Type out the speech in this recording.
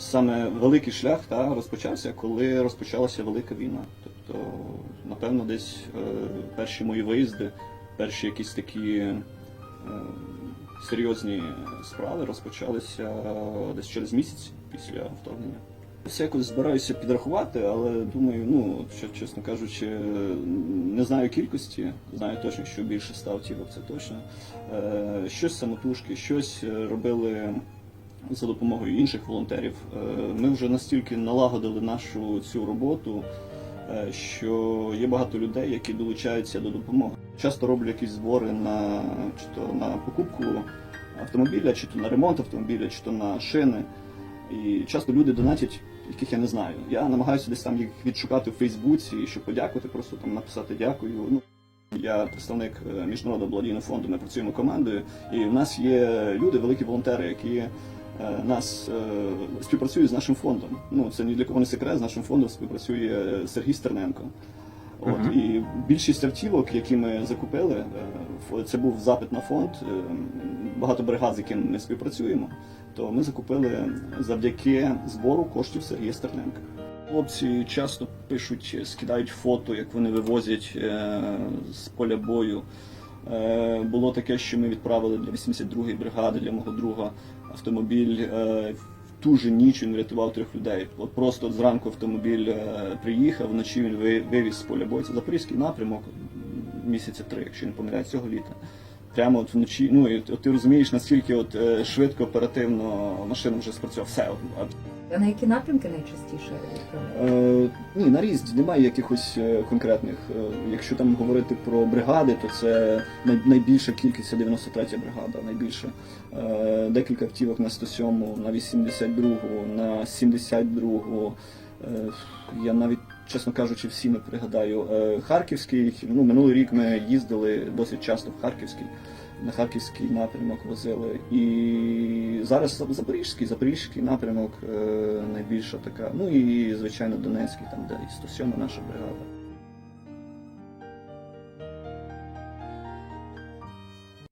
саме великий шлях та, розпочався, коли розпочалася велика війна. Тобто, напевно, десь е, перші мої виїзди, перші якісь такі е, серйозні справи розпочалися е, десь через місяць після вторгнення. Все якось збираюся підрахувати, але думаю, ну що, чесно кажучи, не знаю кількості, знаю точно, що більше ста автівок, це точно. Е, Щось самотужки, щось е, робили за допомогою інших волонтерів. Е, Ми вже настільки налагодили нашу цю роботу, е, що є багато людей, які долучаються до допомоги. Часто роблю якісь збори на чи то на покупку автомобіля, чи то на ремонт автомобіля, чи то на шини. І часто люди донатять, яких я не знаю. Я намагаюся десь там їх відшукати в Фейсбуці, щоб подякувати, просто там написати дякую. Ну, я представник е, міжнародного благодійного фонду, ми працюємо командою, і в нас є люди, великі волонтери, які нас е, співпрацюють з нашим фондом. Ну це ні для кого не секрет. З нашим фондом співпрацює е, Сергій Стерненко. От Мгм. і більшість автівок, які ми закупили, е, це був запит на фонд. е, Багато бригад, з якими ми співпрацюємо. То ми закупили завдяки збору коштів Сергія Стерненка. Хлопці часто пишуть, скидають фото, як вони вивозять е, з поля бою. Е, було таке, що ми відправили для 82-ї бригади, для мого друга автомобіль. Е, в ту же ніч він врятував трьох людей. От просто зранку автомобіль е, приїхав, вночі він вивіз з поля бою. Це запорізький напрямок місяця три, якщо не помиляюсь, цього літа. Прямо от вночі, ну і от ти розумієш, наскільки от е, швидко, оперативно машина вже спрацювала. Все, А на які напрямки найчастіше? Е, ні, на різні немає якихось е, конкретних. Е, якщо там говорити про бригади, то це найбільша кількість це 93 бригада, найбільше. Е, декілька автівок на 107, на 82, на 72. Е, я навіть, чесно кажучи, всі не пригадаю. Е, Харківський, ну минулий рік ми їздили досить часто в Харківський. На харківський напрямок возили. І зараз Запорізький, Запорізький напрямок е, найбільша така. Ну і звичайно Донецький, там де і 107 наша бригада.